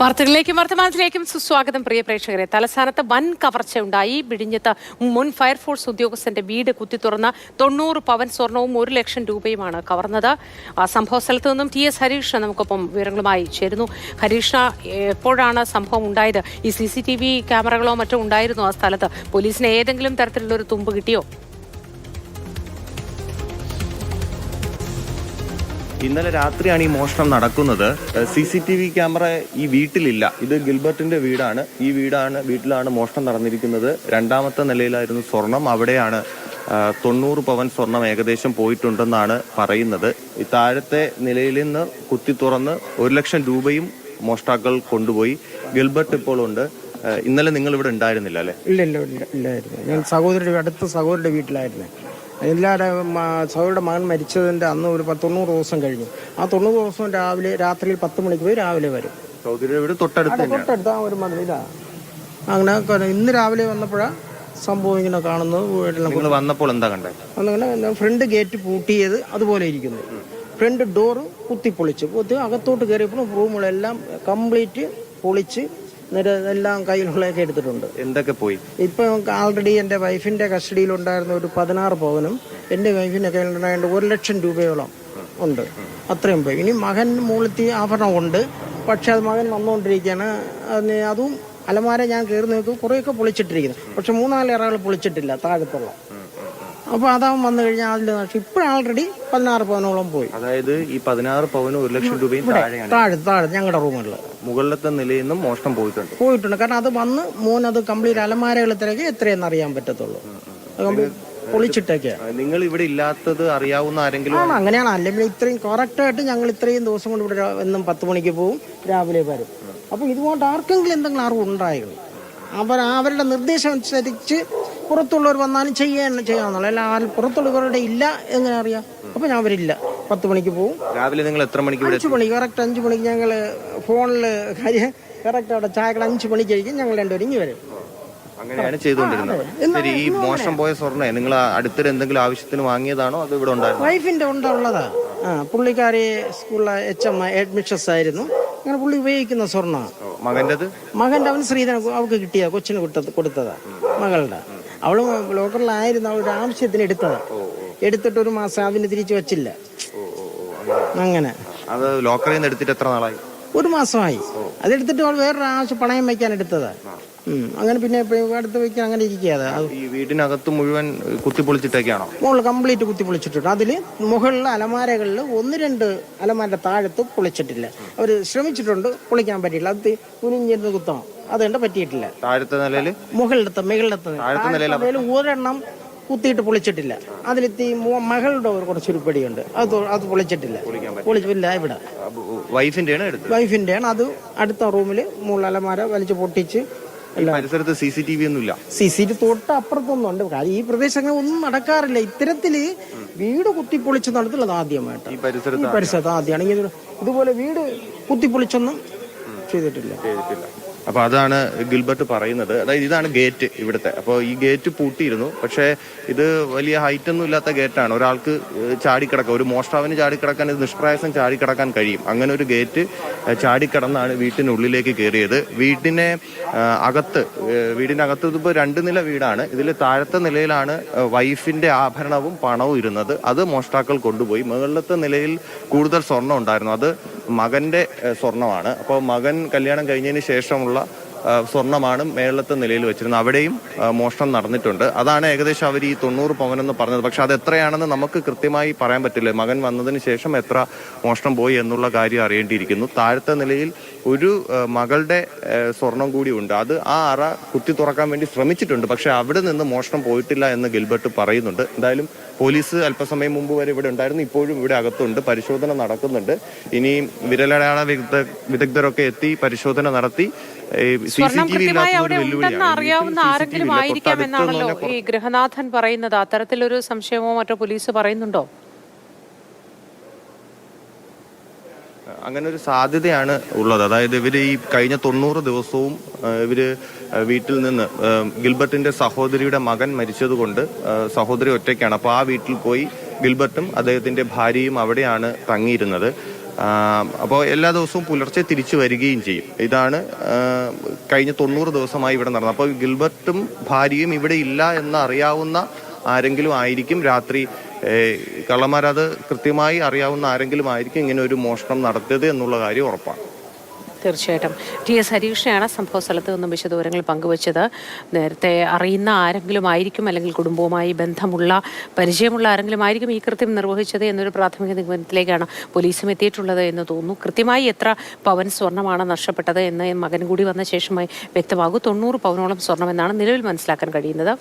വാർത്തകളിലേക്കും വർത്തമാനത്തിലേക്കും സുസ്വാഗതം പ്രിയ പ്രേക്ഷകരെ. തലസ്ഥാനത്ത് വൻ കവർച്ച ഉണ്ടായി വിഴിഞ്ഞത്ത് മുൻ ഫയർഫോഴ്സ് ഉദ്യോഗസ്ഥന്റെ വീട് കുത്തി തുറന്ന തൊണ്ണൂറ് പവൻ സ്വർണവും ഒരു ലക്ഷം രൂപയുമാണ് കവർന്നത്. സംഭവ സ്ഥലത്ത് നിന്നും ടി എസ് ഹരീഷ് നമുക്കൊപ്പം വിവരങ്ങളുമായി ചേരുന്നു. ഹരീഷ എപ്പോഴാണ് സംഭവം ഉണ്ടായത്? ഈ സി ക്യാമറകളോ മറ്റോ ഉണ്ടായിരുന്നു ആ സ്ഥലത്ത്? പോലീസിന് ഏതെങ്കിലും തരത്തിലുള്ള ഒരു തുമ്പ് കിട്ടിയോ? ഇന്നലെ രാത്രിയാണ് ഈ മോഷണം നടക്കുന്നത്. C C T V camera ഈ വീട്ടിലില്ല. ഇത് ഗിൽബർട്ടിന്റെ വീടാണ്. ഈ വീടാണ് വീട്ടിലാണ് മോഷണം നടന്നിരിക്കുന്നത്. രണ്ടാമത്തെ നിലയിലായിരുന്നു സ്വർണം. അവിടെയാണ് തൊണ്ണൂറ് പവൻ സ്വർണം ഏകദേശം പോയിട്ടുണ്ടെന്നാണ് പറയുന്നത്. ഈ താഴത്തെ നിലയിൽ നിന്ന് കുത്തി തുറന്ന് ഒരു ലക്ഷം രൂപയും മോഷ്ടാക്കൾ കൊണ്ടുപോയി. ഗിൽബർട്ട് ഇപ്പോൾ ഉണ്ട്. ഇന്നലെ നിങ്ങൾ ഇവിടെ ഉണ്ടായിരുന്നില്ല അല്ലെ? ഇല്ല ഇല്ല ഇല്ല ഇല്ലായിരുന്നു. ഞാൻ സഹോദരിയുടെ അടുത്ത സഹോദരിയുടെ വീട്ടിലായിരുന്നു. എല്ലാവരും സഹോയുടെ മകൻ മരിച്ചതിന്റെ അന്ന് ഒരു തൊണ്ണൂറ് ദിവസം കഴിഞ്ഞു. ആ തൊണ്ണൂറ് ദിവസം രാവിലെ രാത്രിയിൽ പത്ത് മണിക്ക് പോയി രാവിലെ വരും. തൊട്ടടുത്ത് ആ ഒരു മതിലാ അങ്ങനെ ഇന്ന് രാവിലെ വന്നപ്പോഴാണ് സംഭവം ഇങ്ങനെ കാണുന്നത് വന്നപ്പോൾ എന്താ കണ്ടത് ഫ്രണ്ട് ഗേറ്റ് പൂട്ടിയത് അതുപോലെ ഇരിക്കുന്നു. ഫ്രണ്ട് ഡോറ് കുത്തിപ്പൊളിച്ച് കുത്തി അകത്തോട്ട് കയറിയപ്പോൾ റൂമുകളെല്ലാം കംപ്ലീറ്റ് പൊളിച്ച് എല്ലാം കയ്യിലുള്ളതൊക്കെ എടുത്തിട്ടുണ്ട്. എന്തൊക്കെ പോയി? ഇപ്പം ആൾറെഡി എന്റെ വൈഫിന്റെ കസ്റ്റഡിയിലുണ്ടായിരുന്ന ഒരു പതിനാറ് പവനും എന്റെ വൈഫിന്റെ കയ്യിലുണ്ടായിരുന്ന ഒരു ലക്ഷം രൂപയോളം ഉണ്ട്. അത്രയും പോയി. ഇനി മകൻ മൂളത്തി ആഭരണം ഉണ്ട്. പക്ഷെ അത് മകൻ വന്നുകൊണ്ടിരിക്കുകയാണ്. അതും അലമാര ഞാൻ കയറി നോക്കും കുറേയൊക്കെ പൊളിച്ചിട്ടിരിക്കുന്നു. പക്ഷെ മൂന്നാൽ ഇറകൾ പൊളിച്ചിട്ടില്ല താഴത്തുള്ള. അപ്പോൾ അതാവും വന്നു കഴിഞ്ഞാൽ അതിൽ നഷ്ടം ഇപ്പോഴും ആൾറെഡി പതിനാറ് പവനോളം പോയി. അതായത് ഈ പതിനാറ് പവനും ഒരു ലക്ഷം രൂപയും താഴെയാണ്. താഴെ താഴെ ഞങ്ങളുടെ റൂമുകളിൽ മുകളിലത്തെ നിലയിൽ നിന്നും മോഷണം പോയിട്ടുണ്ട്. പോയിട്ടുണ്ട്. കാരണം അത് വന്ന് മോൻ അത് കംപ്ലീറ്റ് അലമാരകൾ തിരക്കി എത്രയെന്ന് അറിയാൻ പറ്റത്തുള്ളൂ. നിങ്ങൾ ഇവിടെ ഇല്ലാത്തത് അറിയാവുന്ന ആരെങ്കിലും ആണ് അങ്ങനെയാണ്. അല്ലെങ്കിൽ ഇത്രയും കറക്റ്റ് ആയിട്ട് ഞങ്ങൾ ഇത്രയും ദിവസം കൊണ്ട് ഇവിടെ എന്നും പത്ത് മണിക്ക് പോവും രാവിലെ വരും. അപ്പോൾ ഇതുകൊണ്ട് ആർക്കെങ്കിലും എന്തെങ്കിലും അറിവ് ഉണ്ടായിരുന്നു അവർ അവരുടെ നിർദ്ദേശം അനുസരിച്ച് പുറത്തുള്ളവർ വന്നാലും ചെയ്യാൻ ചെയ്യാന്നുള്ള അല്ല ആരും പുറത്തുള്ളവരുടെ ഇല്ല എങ്ങനെ അറിയാം? അപ്പോൾ ഞാൻ അവരില്ല. പത്ത് മണിക്ക് പോകും രാവിലെ നിങ്ങൾ എത്ര മണിക്ക് ഇവിടെ അഞ്ച് മണിക്ക് കറക്റ്റ് അഞ്ച് മണിക്ക് ഞങ്ങൾ ഫോണിൽ കാര്യം കറക്റ്റ് അവിടെ ചായക്കട അഞ്ച് മണിക്ക് കഴിക്കും. ഞങ്ങൾ രണ്ടുപേരും ഇങ്ങനെ വരും. അങ്ങനെയാണ് ചെയ്തുകൊണ്ടിരുന്നത്. ശരി ഈ മോശം പോയ സ്വർണ നിങ്ങൾ അടുത്തൊരു എന്തെങ്കിലും ആവശ്യത്തിന് വാങ്ങിയതാണോ? അത് ഇവിടെ ഉണ്ടായിരുന്നു? വൈഫിന്റെ ഉണ്ടുള്ളതാ ആ പുള്ളിക്കാരി സ്കൂളിലെ എച്ച് എം അഡ്മിഷൻസ് ആയിരുന്നു. അങ്ങനെ പുള്ളി ഉപയോഗിക്കുന്ന സ്വർണ. മകന്റെ മകന്റെ അവൻ ശ്രീധരൻ അവക്ക് കിട്ടിയ കൊച്ചിന് കൊടുത്തതാ. മകളുടെ. അവൾ ലോക്കറിലായിരുന്നു അവളുടെ ആവശ്യത്തിന് എടുത്തത്. എടുത്തിട്ട് ഒരു മാസം അതിന് തിരിച്ചു വച്ചില്ല. അങ്ങനെ. അത് ലോക്കറിൽ നിന്ന് എടുത്തിട്ട് എത്ര നാളായി? ഒരു മാസമായി. അതെടുത്തിട്ട് അവൾ വേറൊരു ആവശ്യം പണയം വെക്കാൻ എടുത്തതാ. അങ്ങനെ പിന്നെ അടുത്ത് വെക്കാൻ അങ്ങനെ ഇരിക്കാതെ വീടിനകത്ത് മുഴുവൻ കുത്തിപ്പൊളിച്ചിട്ടൊക്കെയാണോ? മുകളിൽ കംപ്ലീറ്റ് കുത്തിപ്പൊളിച്ചിട്ടുണ്ട്. അതിൽ അതിൽ മുകളിലെ അലമാരകളിൽ ഒന്ന് രണ്ട് അലമാരയുടെ താഴത്ത് പൊളിച്ചിട്ടില്ല. അവർ ശ്രമിച്ചിട്ടുണ്ട് പൊളിക്കാൻ പറ്റിയില്ല. അത് കുനിഞ്ഞിരുന്ന് കുത്തണം. അതുകൊണ്ട് പറ്റിയിട്ടില്ല. താഴത്തെ നിലയിൽ മുകളിലത്തെ മുകളിലത്തെ താഴത്തെ നിലയിൽ ഒരെണ്ണം കുത്തിയിട്ട് പൊളിച്ചിട്ടില്ല. അതിലെത്തി മകളുടെ ഒരു കുറച്ച് ഉരുപ്പടിയുണ്ട്. അത് അത് പൊളിച്ചിട്ടില്ല. പൊളിച്ചില്ല ഇവിടെ. വൈഫിന്റെയാണ് വൈഫിന്റെയാണ്. അത് അടുത്ത റൂമിൽ മുള്ളലമാര വലിച്ചു പൊട്ടിച്ച് പരിസരത്ത് സി സി ടി വി ഒന്നുമില്ല? സി സി ടി തൊട്ട് അപ്പുറത്തൊന്നും ഉണ്ട്. കാര്യം ഈ പ്രദേശങ്ങൾ ഒന്നും നടക്കാറില്ല. ഇത്തരത്തിൽ വീട് കുത്തിപ്പൊളിച്ച് നടത്തുള്ളത് ആദ്യമായിട്ട് ഈ പരിസരത്ത് ആദ്യമാണ്. ഇതുപോലെ വീട് കുത്തിപ്പൊളിച്ചൊന്നും ചെയ്തിട്ടില്ല. ചെയ്തിട്ടില്ല. അപ്പൊ അതാണ് ഗിൽബർട്ട് പറയുന്നത്. അതായത് ഇതാണ് ഗേറ്റ് ഇവിടുത്തെ. അപ്പോൾ ഈ ഗേറ്റ് പൂട്ടിയിരുന്നു. പക്ഷേ ഇത് വലിയ ഹൈറ്റ് ഒന്നും ഇല്ലാത്ത ഗേറ്റാണ്. ഒരാൾക്ക് ചാടിക്കിടക്കാൻ ഒരു മോഷ്ടാവിന് ചാടിക്കിടക്കാൻ ഇത് നിഷ്പ്രയാസം ചാടിക്കിടക്കാൻ കഴിയും. അങ്ങനെ ഒരു ഗേറ്റ് ചാടിക്കിടന്നാണ് വീട്ടിനുള്ളിലേക്ക് കയറിയത്. വീട്ടിനെ അകത്ത് വീടിനകത്ത് ഇതിപ്പോൾ രണ്ട് നില വീടാണ്. ഇതിൽ താഴത്തെ നിലയിലാണ് വൈഫിന്റെ ആഭരണവും പണവും ഇരുന്നത്. അത് മോഷ്ടാക്കൾ കൊണ്ടുപോയി. മുകളിലത്തെ നിലയിൽ കൂടുതൽ സ്വർണം ഉണ്ടായിരുന്നു. അത് മകന്റെ സ്വർണമാണ്. അപ്പോൾ മകൻ കല്യാണം കഴിഞ്ഞതിന് ശേഷമുള്ള ആ, സ്വർണമാണ് മേളത്തെ നിലയിൽ വെച്ചിരുന്നത്. അവിടെയും മോഷണം നടന്നിട്ടുണ്ട്. അതാണ് ഏകദേശം അവർ ഈ തൊണ്ണൂറ് പവനെന്ന് പറഞ്ഞത്. പക്ഷെ അത് എത്രയാണെന്ന് നമുക്ക് കൃത്യമായി പറയാൻ പറ്റില്ല. മകൻ വന്നതിന് ശേഷം എത്ര മോഷണം പോയി എന്നുള്ള കാര്യം അറിയേണ്ടിയിരിക്കുന്നു. താഴത്തെ നിലയിൽ ഒരു മകളുടെ സ്വർണം കൂടി ഉണ്ട്. അത് ആ അറ കുത്തി തുറക്കാൻ വേണ്ടി ശ്രമിച്ചിട്ടുണ്ട്. പക്ഷെ അവിടെ നിന്ന് മോഷണം പോയിട്ടില്ല എന്ന് ഗിൽബർട്ട് പറയുന്നുണ്ട്. എന്തായാലും പോലീസ് അല്പസമയം മുമ്പ് വരെ ഇവിടെ ഉണ്ടായിരുന്നു. ഇപ്പോഴും ഇവിടെ അകത്തുണ്ട്. പരിശോധന നടക്കുന്നുണ്ട്. ഇനി വിരലടയാള വിദഗ്ധ വിദഗ്ധരൊക്കെ എത്തി പരിശോധന നടത്തി. സ്വർണം ടി വി കൃത്യമായി അവിടെ ഉണ്ടെന്ന് അറിയാവുന്ന ആരെങ്കിലും ആയിരിക്കാം എന്നാണല്ലോ ഈ ഗൃഹനാഥൻ പറയുന്നത്. അത്തരത്തിലൊരു സംശയമോ മറ്റോ പോലീസ് പറയുന്നുണ്ടോ? അങ്ങനെ ഒരു സാധ്യതയാണ് ഉള്ളത്. അതായത് ഇവർ ഈ കഴിഞ്ഞ തൊണ്ണൂറ് ദിവസവും ഇവർ വീട്ടിൽ നിന്ന് ഗിൽബർട്ടിന്റെ സഹോദരിയുടെ മകൻ മരിച്ചതുകൊണ്ട് സഹോദരി ഒറ്റയ്ക്കാണ്. അപ്പോൾ ആ വീട്ടിൽ പോയി ഗിൽബർട്ടും അദ്ദേഹത്തിന്റെ ഭാര്യയും അവിടെയാണ് തങ്ങിയിരുന്നത്. അപ്പോൾ എല്ലാ ദിവസവും പുലർച്ചെ തിരിച്ചു വരികയും ചെയ്യും. ഇതാണ് കഴിഞ്ഞ തൊണ്ണൂറ് ദിവസമായി ഇവിടെ നടന്നത്. അപ്പോൾ ഗിൽബർട്ടും ഭാര്യയും ഇവിടെ ഇല്ല എന്ന് അറിയാവുന്ന ആരെങ്കിലും ആയിരിക്കും. രാത്രി കള്ളന്മാരത് കൃത്യമായി അറിയാവുന്ന ആരെങ്കിലും ആയിരിക്കും ഇങ്ങനെ ഒരു മോഷണം നടത്തിയത് എന്നുള്ള കാര്യം ഉറപ്പാണ്. തീർച്ചയായിട്ടും. ടി എസ് ഹരീഷിനെയാണ് സംഭവ സ്ഥലത്ത് നിന്നും വിശദവിവരങ്ങൾ പങ്കുവച്ചത്. നേരത്തെ അറിയുന്ന ആരെങ്കിലും ആയിരിക്കും അല്ലെങ്കിൽ കുടുംബവുമായി ബന്ധമുള്ള പരിചയമുള്ള ആരെങ്കിലും ആയിരിക്കും ഈ കൃത്യം നിർവഹിച്ചത് എന്നൊരു പ്രാഥമിക നിഗമനത്തിലേക്കാണ് പോലീസും എത്തിയിട്ടുള്ളത് എന്ന് തോന്നുന്നു. കൃത്യമായി എത്ര പവൻ സ്വർണമാണ് നഷ്ടപ്പെട്ടത് എന്ന് മകൻ കൂടി വന്ന ശേഷമായി വ്യക്തമാകും. തൊണ്ണൂറ് പവനോളം സ്വർണമെന്നാണ് നിലവിൽ മനസ്സിലാക്കാൻ കഴിയുന്നത്.